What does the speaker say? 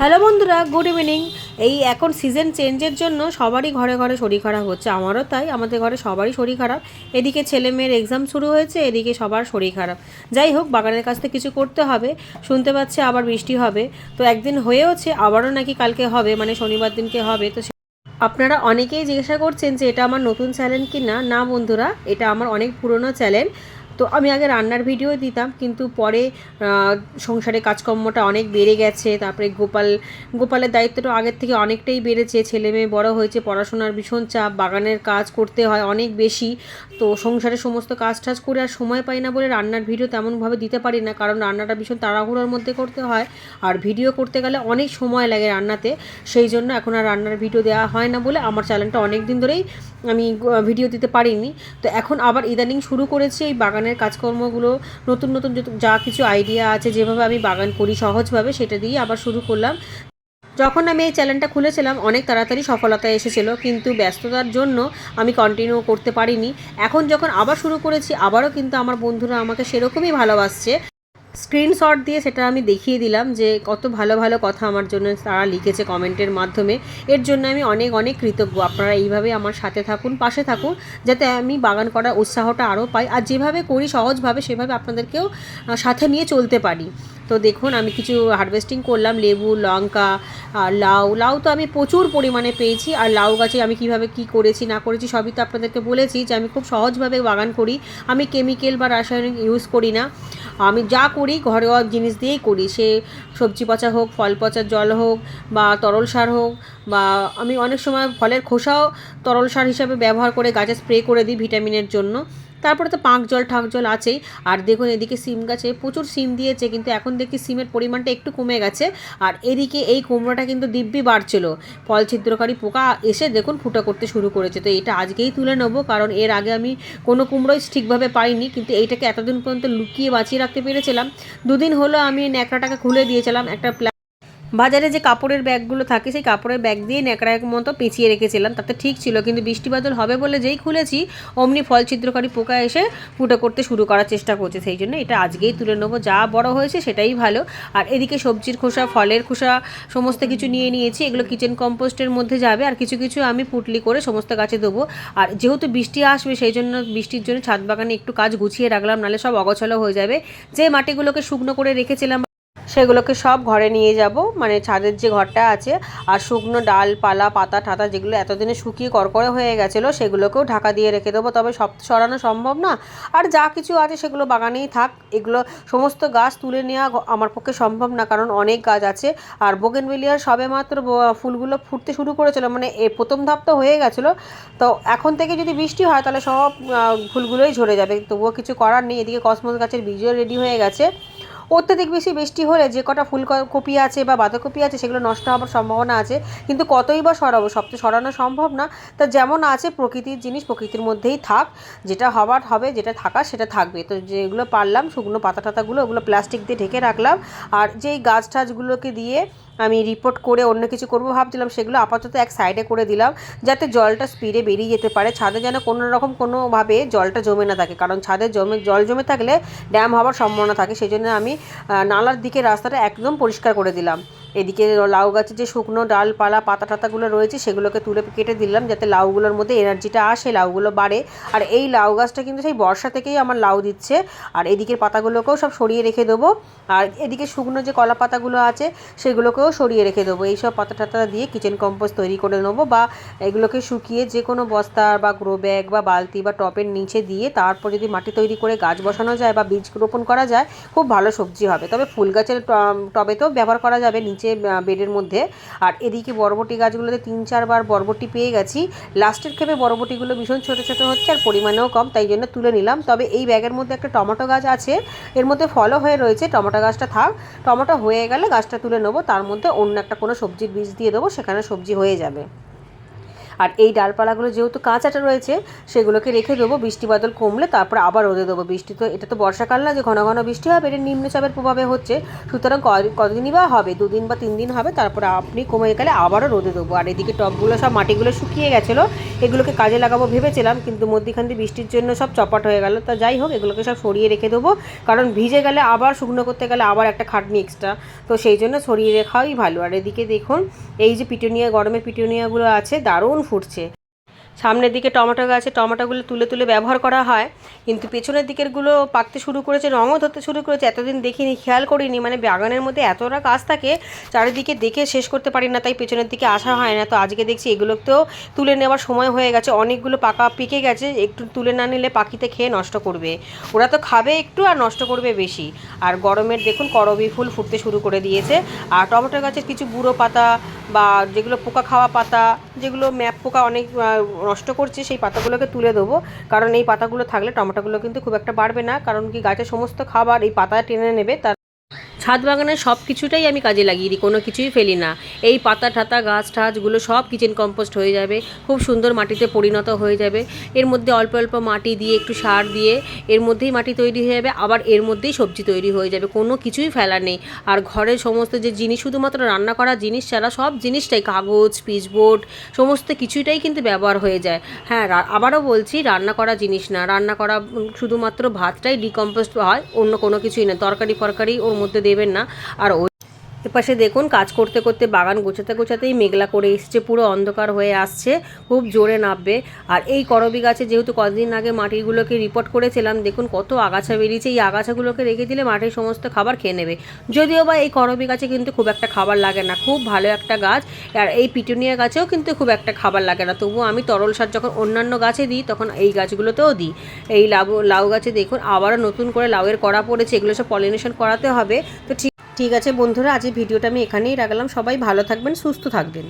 Hello বন্ধুরা, good evening. এই এখন সিজন চেঞ্জের জন্য সবারই ঘরে ঘরে শরীর খারাপ হচ্ছে, আমারও তাই। আমাদের ঘরে সবারই শরীর খারাপ। এদিকে ছেলে মেয়ের এক্সাম শুরু হয়েছে, এদিকে সবার শরীর খারাপ। যাই হোক, বাগানের কাছ থেকে কিছু করতে হবে। শুনতে পাচ্ছে আবার বৃষ্টি হবে। তো একদিন হয়েওছে, আবারও নাকি কালকে হবে মানে শনিবার দিনকে হবে। তো আপনারা অনেকেই জিজ্ঞাসা করছেন যে এটা আমার নতুন চ্যানেল কি না না বন্ধুরা, এটা আমার অনেক পুরনো চ্যানেল তো আমি আগে রান্নার ভিডিও দিতাম, কিন্তু পরে সংসারে কাজকর্মটা অনেক বেড়ে গেছে, তারপরে গোপাল, গোপালের দায়িত্বটা আগের থেকে অনেকটাই বেড়েছে, ছেলে মেয়ে বড় হয়েছে, পড়াশোনার ভীষণ চাপ, বাগানের কাজ করতে হয় অনেক বেশি, তো সংসারে সমস্ত কাজ টাজ করে আর সময় পাই না বলে রান্নার ভিডিও তেমনভাবে দিতে পারি না, কারণ রান্নাটা ভীষণ তাড়াহুড়োর মধ্যে করতে হয়, আর ভিডিও করতে গেলে অনেক সময় লাগে রান্নাতে, সেই জন্য এখন আর রান্নার ভিডিও দেওয়া হয় না বলে আমার চ্যানেলটা অনেক দিন ধরেই আমি ভিডিও দিতে পারিনি, তো এখন আবার ইদানিং শুরু করেছি এই বাগানের কাজকর্মগুলো, নতুন নতুন যা কিছু আইডিয়া আছে, যেভাবে আমি বাগান করি সহজভাবে, সেটা দিয়ে আবার শুরু করলাম। যখন আমি এই চ্যানেলটা খুলেছিলাম, অনেক তাড়াতাড়ি সফলতা এসেছিল, কিন্তু ব্যস্ততার জন্য আমি কন্টিনিউ করতে পারিনি। এখন যখন আবার শুরু করেছি, আবারও কিন্তু আমার বন্ধুরা আমাকে সেরকমই ভালোবাসছে। স্ক্রিনশট দিয়ে সেটা আমি দেখিয়ে দিলাম যে কত ভালো ভালো কথা আমার জন্য তারা লিখেছে কমেন্টের মাধ্যমে। এর জন্য আমি অনেক অনেক কৃতজ্ঞ। আপনারা এইভাবে আমার সাথে থাকুন, পাশে থাকুন, যাতে আমি বাগান করার উৎসাহটা আরও পাই। আর যেভাবে করি সহজভাবে সেভাবে আপনাদেরকেও সাথে নিয়ে চলতে পারি। তো দেখুন, আমি কিছু হারভেস্টিং করলাম, লেবু, লঙ্কা, আর লাউ। লাউ তো আমি প্রচুর পরিমাণে পেয়েছি, আর লাউ গাছে আমি কীভাবে কি করেছি, না করেছি সবই তো আপনাদেরকে বলেছি যে আমি খুব সহজভাবে বাগান করি। আমি কেমিক্যাল বা রাসায়নিক ইউজ করি না। আমি যা করি, ঘরোয়া জিনিস দিয়েই করি। সে সবজি পচা হোক, ফল পচার জল হোক বা তরল সার হোক বা আমি অনেক সময় ফলের খোসাও তরল সার হিসাবে ব্যবহার করে গাছে স্প্রে করে দিই ভিটামিনের জন্য। তারপরে তো পাঁক জল, ঠাক জল আছেই। আর দেখুন, এদিকে সিম গাছে প্রচুর সিম দিয়েছে, কিন্তু এখন দেখি সিমের পরিমাণটা একটু কমে গেছে। আর এদিকে এই কুমড়োটা কিন্তু দিব্যি বাড়ছিল। ফল ছিদ্রকারী পোকা এসে দেখুন ফুটা করতে শুরু করেছে। তো এটা আজকেই তুলে নেব, কারণ এর আগে আমি কোনো কুমড়োই ঠিকভাবে পাইনি, কিন্তু এইটাকে এতদিন পর্যন্ত লুকিয়ে বাঁচিয়ে রাখতে পেরেছিলাম। দুদিন হলো আমি ন্যাকড়াটাকে খুলে দিয়েছিলাম, একটা বাজারে যে কাপড়ের ব্যাগগুলো থাকে, সেই কাপড়ের ব্যাগ দিয়ে ন্যাকড়া এক মতো পেঁচিয়ে রেখেছিলাম। তাতে ঠিক ছিল, কিন্তু বৃষ্টি বাদল হবে বলে যেই খুলেছি, অমনি ফল ছিদ্রকারী পোকা এসে ফুটো করতে শুরু করার চেষ্টা করছে। সেই জন্য এটা আজকেই তুলে নেব। যা বড় হয়েছে সেটাই ভালো। আর এদিকে সবজির খোসা, ফলের খোসা, সমস্ত কিছু নিয়ে নিয়েছি। এগুলো কিচেন কম্পোস্টের মধ্যে যাবে। আর কিছু কিছু আমি পুটলি করে সমস্ত গাছে দেবো। আর যেহেতু বৃষ্টি আসবে, সেই জন্য বৃষ্টির জন্য ছাদ বাগানে একটু কাজ গুছিয়ে রাখলাম নাহলে সব অগছালো হয়ে যাবে। যে মাটিগুলোকে শুকনো করে রেখেছিলাম সেগুলোকে সব ঘরে নিয়ে যাব। মানে ছাদের যে ঘরটা আছে আর শুকনো ডাল পালা পাতা, ঠাতা যেগুলো এতদিনে শুকিয়ে করকরে হয়ে গেছিল, সেগুলোকেও ঢাকা দিয়ে রেখে দেবো। তবে সব সরানো সম্ভব না। আর যা কিছু আছে সেগুলো বাগানেই থাক। এগুলো সমস্ত গাছ তুলে নেওয়া আমার পক্ষে সম্ভব না, কারণ অনেক গাছ আছে। আর বোগেনভেলিয়ার সবে মাত্র ফুলগুলো ফুটতে শুরু করেছিল। মানে এ প্রথম ধাপ তো হয়ে গেছিল। তো এখন থেকে যদি বৃষ্টি হয়, তাহলে সব ফুলগুলোই ঝরে যাবে। তবুও কিছু করার নেই। এদিকে কসমস গাছের বীজও রেডি হয়ে গেছে। অত্যাধিক বেশি বৃষ্টি হলে যে কটা ফুলকপি আছে বা বাঁধাকপি আছে সেগুলো নষ্ট হওয়ার সম্ভাবনা আছে, কিন্তু কতই বা সরাবো? সব তো সরানো সম্ভব না। তা যেমন আছে প্রকৃতির জিনিস, প্রকৃতির মধ্যেই থাক। যেটা হবার হবে, যেটা থাকার সেটা থাকবে। তো যেগুলো পারলাম, শুকনো পাতা টাতাগুলো ওগুলো প্লাস্টিক দিয়ে ঢেকে রাখলাম। আর যেই গাছ টাছগুলোকে দিয়ে আমি রিপোর্ট করে অন্য কিছু করব ভাবছিলাম, সেগুলো আপাতত এক সাইডে করে দিলাম, যাতে জলটা স্পিডে বেরিয়ে যেতে পারে। ছাদে যেন কোনো রকম কোনোভাবে জলটা জমে না থাকে। কারণ ছাদে জমে, জল জমে থাকলে ড্যাম হওয়ার সম্ভাবনা থাকে। সেই জন্য আমি নালার দিকে রাস্তাটা একদম পরিষ্কার করে দিলাম। এদিকে লাউ গাছের যে শুকনো ডালপালা পাতা টাতাগুলো রয়েছে, সেগুলোকে তুলে কেটে দিলাম যাতে লাউগুলোর মধ্যে এনার্জিটা আসে, লাউগুলো বাড়ে। আর এই লাউ গাছটা কিন্তু সেই বর্ষা থেকেই আমার লাউ দিচ্ছে। আর এদিকের পাতাগুলোকেও সব সরিয়ে রেখে দেবো। আর এদিকে শুকনো যে কলা পাতাগুলো আছে, সেগুলোকেও সরিয়ে রেখে দেবো। এইসব পাতা টাতা দিয়ে কিচেন কম্পোস্ট তৈরি করে নেব বা এগুলোকে শুকিয়ে যে কোনো বস্তা বা গ্রো ব্যাগ বা বালতি বা টপের নিচে দিয়ে তারপর যদি মাটি তৈরি করে গাছ বসানো যায় বা বীজ রোপণ করা যায়, খুব ভালো সবজি হবে। তবে ফুল গাছের ট- টবেতেও ব্যবহার করা যাবে নিচে বেডের মধ্যে। আর এদিকে বরবটি গাছগুলোতে তিন, চারবার বরবটি পেয়ে গেছি। লাস্টের ক্ষেপে বরবটিগুলো ভীষণ ছোটো ছোটো হচ্ছে আর পরিমাণেও কম, তাই জন্য তুলে নিলাম। তবে এই ব্যাগের মধ্যে একটা টমেটো গাছ আছে। এর মধ্যে ফলও হয়ে রয়েছে। টমেটো গাছটা থাক, টমেটো হয়ে গেলে গাছটা তুলে নেব। তার মধ্যে অন্য একটা কোনো সবজির বীজ দিয়ে দেবো, সেখানে সবজি হয়ে যাবে। আর এই ডালপালাগুলো যেহেতু কাঁচাটা রয়েছে, সেগুলোকে রেখে দেবো, বৃষ্টি বাদল কমলে তারপর আবার রোদে দেবো বৃষ্টি। তো এটা তো বর্ষাকাল না, যে ঘন ঘন বৃষ্টি হবে, এটা নিম্নচাপের প্রভাবে হচ্ছে। সুতরাং কতদিনই বা হবে? দুদিন বা তিন দিন হবে, তারপরে আপনি কমে গেলে আবারও রোদে দেবো। আর এদিকে টবগুলো সব মাটিগুলো শুকিয়ে গেছিল, এগুলোকে কাজে লাগাবো ভেবেছিলাম, কিন্তু মধ্যিখান দিয়ে বৃষ্টির জন্য সব চপাট হয়ে গেল। তা যাই হোক, এগুলোকে সব সরিয়ে রেখে দেবো, কারণ ভিজে গেলে আবার শুকনো করতে গেলে আবার একটা খাটনি এক্সট্রা তো সেই জন্য সরিয়ে রাখাই ভালো। আর এদিকে দেখুন, এই যে পিটুনিয়া গরমে পিটুনিয়াগুলো আছে, দারুণ ফুটছে। সামনের দিকে টমেটো গাছে টমেটোগুলো তুলে তুলে ব্যবহার করা হয়। কিন্তু পেছনের দিকেরগুলো পাকতে শুরু করেছে, রঙও ধরতে শুরু করেছে। এতদিন দেখিনি, খেয়াল করিনি। মানে বাগানের মধ্যে এতটা কাজ থাকে, চারিদিকে দেখে শেষ করতে পারি না, তাই পেছনের দিকে আসা হয় না। তো আজকে দেখছি এগুলোতেও তুলে নেওয়ার সময় হয়ে গেছে। অনেকগুলো পাকা পেকে গেছে, একটু তুলে না নিলে পাখিতে খেয়ে নষ্ট করবে। ওরা তো খাবে একটু আর নষ্ট করবে বেশি। আর গরমের দেখুন, করবি ফুল ফুটতে শুরু করে দিয়েছে। আর টমেটো গাছের কিছু বুড়ো পাতা বা যেগুলো পোকা খাওয়া পাতা, যেগুলো ম্যাপ পোকা অনেক নষ্ট করছে, সেই পাতাগুলোকে তুলে দেবো। কারণ এই পাতাগুলো থাকলে টমেটোগুলো কিন্তু খুব একটা বাড়বে না। কারণ কি গাছের সমস্ত খাবার এই পাতা টেনে নেবে, তার ছাদ বাগানের সব কিছুটাই আমি কাজে লাগিয়ে দিই, কোনো কিছুই ফেলি না। এই পাতা ঠাতা, গাছ টাছগুলো সব কিচেন কম্পোস্ট হয়ে যাবে, খুব সুন্দর মাটিতে পরিণত হয়ে যাবে। এর মধ্যে অল্প অল্প মাটি দিয়ে একটু সার দিয়ে এর মধ্যেই মাটি তৈরি হয়ে যাবে, আবার এর মধ্যেই সবজি তৈরি হয়ে যাবে, কোনো কিছুই ফেলা নেই। আর ঘরের সমস্ত যে জিনিস, শুধুমাত্র রান্না করা জিনিস ছাড়া সব জিনিসটাই কাগজ, পিচবোর্ড, সমস্ত কিছুটাই কিন্তু ব্যবহার হয়ে যায়। হ্যাঁ আবারও বলছি, রান্না করা জিনিস না। রান্না করা শুধুমাত্র ভাতটাই ডিকম্পোস্ট হয়, অন্য কোনো কিছুই না। তরকারি ফরকারি ওর মধ্যে দেবেন না। আর এপাশে দেখুন, কাজ করতে করতে বাগান গোছাতে গোছাতেই মেঘলা করে এসছে, পুরো অন্ধকার হয়ে আসছে, খুব জোরে নামবে। আর এই করবি গাছে যেহেতু কদিন আগে মাটিগুলোকে রিপোর্ট করেছিলাম, দেখুন কত আগাছা বেরিয়েছে, এই আগাছাগুলোকে রেখে দিলে মাটির সমস্ত খাবার খেয়ে নেবে। যদিও বা এই করবি গাছে কিন্তু খুব একটা খাবার লাগে না, খুব ভালো একটা গাছ, আর এই পিটুনিয়া গাছেও কিন্তু খুব একটা খাবার লাগে না। তবুও আমি তরল সার যখন অন্যান্য গাছে দিই, তখন এই গাছগুলোতেও দিই। এই লাউ লাউ গাছে দেখুন, আবারও নতুন করে লাউয়ের কড়া পড়েছে, এগুলো সব পলিনেশন করাতে হবে। তো ঠিক ঠিক আছে বন্ধুরা আজ ভিডিওটা আমি এখানেই রাখলাম। সবাই ভালো থাকবেন সুস্থ থাকবেন।